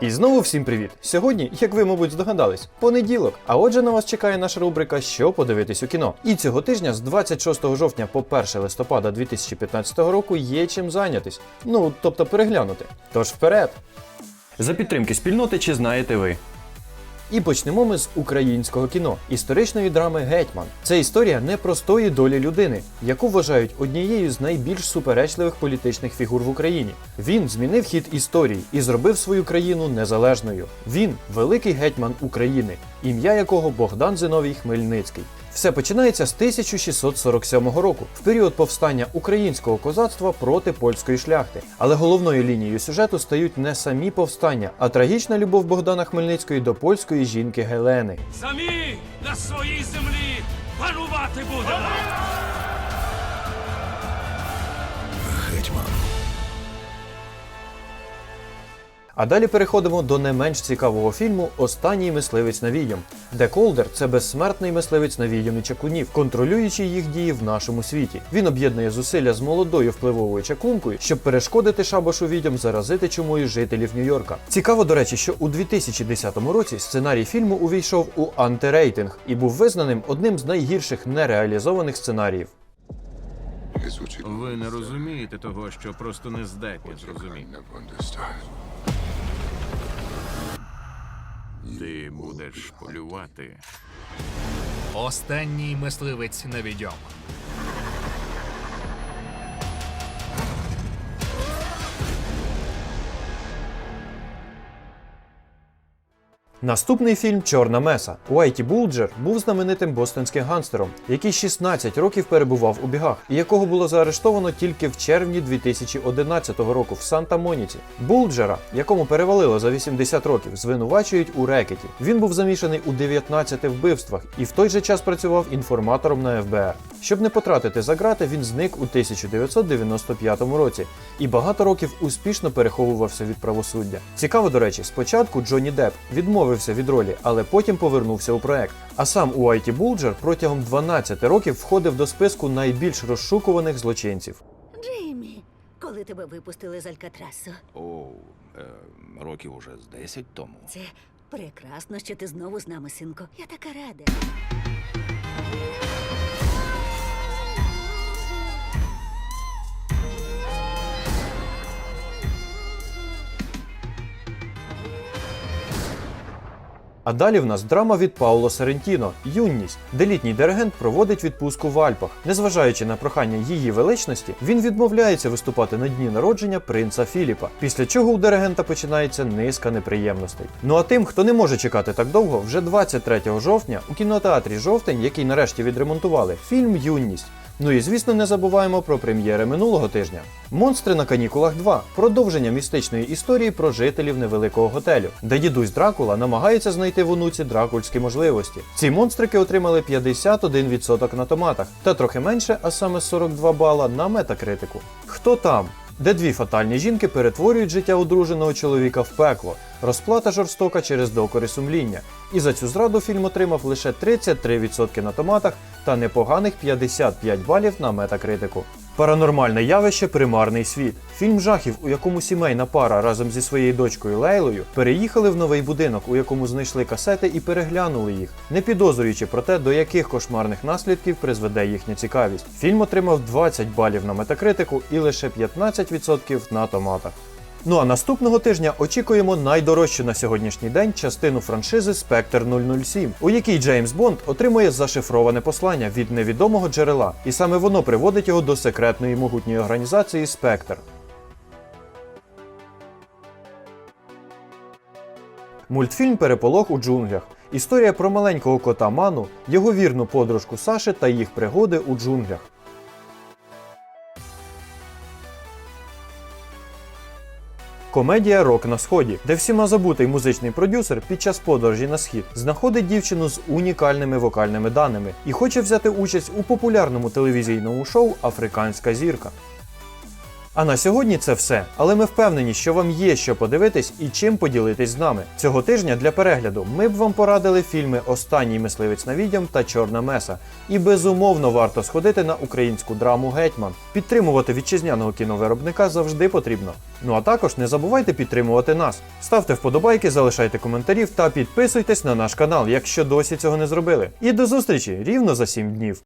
І знову всім привіт! Сьогодні, як ви, мабуть, здогадались, понеділок. А отже, на вас чекає наша рубрика Що подивитись у кіно. І цього тижня з 26 жовтня по 1 листопада 2015 року є чим зайнятись. Ну, тобто переглянути. Тож вперед! За підтримки спільноти чи знаєте ви? І почнемо ми з українського кіно, історичної драми Гетьман. Це історія непростої долі людини, яку вважають однією з найбільш суперечливих політичних фігур в Україні. Він змінив хід історії і зробив свою країну незалежною. Він великий гетьман України, ім'я якого Богдан Зиновій Хмельницький. Все починається з 1647 року, в період повстання українського козацтва проти польської шляхти. Але головною лінією сюжету стають не самі повстання, а трагічна любов Богдана Хмельницької до польської жінки Гелени. Самі на своїй землі панувати будемо. Гетьман. А далі переходимо до не менш цікавого фільму Останній мисливець навієм, де Колдер це безсмертний мисливець навієм і чаклунів, контролюючий їх дії в нашому світі. Він об'єднує зусилля з молодою впливовою чаклункою, щоб перешкодити шабашу відьом заразити чумою жителів Нью-Йорка. Цікаво, до речі, що у 2010 році сценарій фільму увійшов у антирейтинг і був визнаним одним з найгірших нереалізованих сценаріїв. Ви не розумієте того, що просто не здатні зрозуміти. Ти будеш полювати. Останній мисливець на відьом. Наступний фільм Чорна Меса. Уайті Булджер був знаменитим бостонським гангстером, який 16 років перебував у бігах, і якого було заарештовано тільки в червні 2011 року в Санта-Моніці. Булджера, якому перевалило за 80 років, звинувачують у рекеті. Він був замішаний у 19 вбивствах і в той же час працював інформатором на ФБР. Щоб не потратити за грати, він зник у 1995 році і багато років успішно переховувався від правосуддя. Цікаво, до речі, спочатку Джонні Депп відмовився від ролі, але потім повернувся у проект. А сам Уайті Булджер протягом 12 років входив до списку найбільш розшукуваних злочинців. Джеймі, коли тебе випустили з Алькатрасу, О, е, років уже з 10 тому. це прекрасно, що ти знову з нами, синко. Я така рада. А далі в нас драма від Пауло Сарентіно Юність, де літній диригент проводить відпустку в Альпах. Незважаючи на прохання її величності, він відмовляється виступати на дні народження принца Філіпа. Після чого у диригента починається низка неприємностей. Ну а тим, хто не може чекати так довго, вже 23 жовтня у кінотеатрі Жовтень, який нарешті відремонтували, фільм Юність. Ну і звісно, не забуваємо про прем'єри минулого тижня. Монстри на канікулах 2 продовження містичної історії про жителів невеликого готелю, де дідусь Дракула намагається знайти в онуці дракульські можливості. Ці монстрики отримали 51% на томатах та трохи менше, а саме 42 бала на метакритику. Хто там? Де дві фатальні жінки перетворюють життя одруженого чоловіка в пекло, розплата жорстока через докори сумління. І за цю зраду фільм отримав лише 33% на томатах та непоганих 55 балів на метакритику. Паранормальне явище Примарний світ. Фільм жахів, у якому сімейна пара разом зі своєю дочкою Лейлою переїхали в новий будинок, у якому знайшли касети і переглянули їх, не підозрюючи про те, до яких кошмарних наслідків призведе їхня цікавість. Фільм отримав 20 балів на метакритику і лише 15% на томатах. Ну а наступного тижня очікуємо найдорожчу на сьогоднішній день частину франшизи Спектр 007, у якій Джеймс Бонд отримує зашифроване послання від невідомого джерела, і саме воно приводить його до секретної могутньої організації Спектр. Мультфільм Переполох у джунглях. Історія про маленького кота Ману, його вірну подружку Саши та їх пригоди у джунглях. Комедія Рок на сході, де всіма забутий музичний продюсер під час подорожі на схід знаходить дівчину з унікальними вокальними даними і хоче взяти участь у популярному телевізійному шоу Африканська зірка. А на сьогодні це все. Але ми впевнені, що вам є що подивитись і чим поділитись з нами. Цього тижня для перегляду ми б вам порадили фільми Останній мисливець на відьом та Чорна меса. І безумовно варто сходити на українську драму Гетьман. Підтримувати вітчизняного кіновиробника завжди потрібно. Ну а також не забувайте підтримувати нас. Ставте вподобайки, залишайте коментарів та підписуйтесь на наш канал, якщо досі цього не зробили. І до зустрічі рівно за 7 днів.